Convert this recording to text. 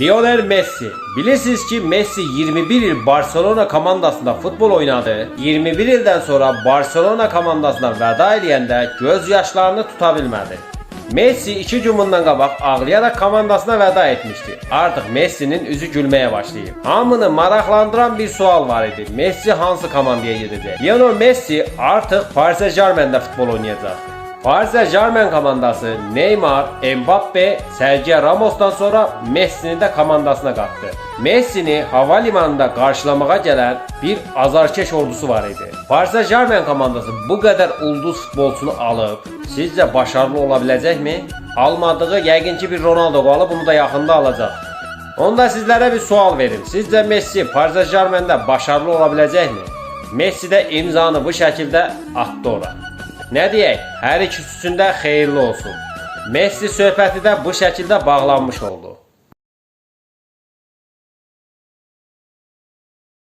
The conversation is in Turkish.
Lionel Messi. Bilirsiniz ki Messi 21 yıl Barcelona komandasında futbol oynadı. 21 ildən sonra Barcelona komandasına vəda eləyəndə göz yaşlarını tuta bilmədi. Messi iki gün bundan qabaq ağlayarak komandasına vəda etmişti. Artıq Messi'nin üzü gülməyə başlayıb. Hamını maraqlandıran bir sual var idi. Messi hansı komandaya gedəcək? Lionel Messi artıq Paris Saint-Germain'də futbol oynayacaq. Paris Saint-Germain komandası Neymar, Mbappe, Sergio Ramos'tan sonra Messi'ni de komandasına kattı. Messi'ni havalimanında karşılamağa gelen bir azarkeş ordusu var idi. Paris Saint-Germain komandası bu kadar ulduz futbolcunu alıp sizce başarılı olabilecek mi? Almadığı yəqin bir Ronaldo qalı bunu da yaxında alacaq. Onda sizlere bir sual verim. Sizce Messi Paris Saint-Germain'de başarılı olabilecek mi? Messi de imzanı bu şəkildə atdı ora. Nə deyək? Hər ikisi üçün də xeyirli olsun. Messi söhbəti də bu şəkildə bağlanmış oldu.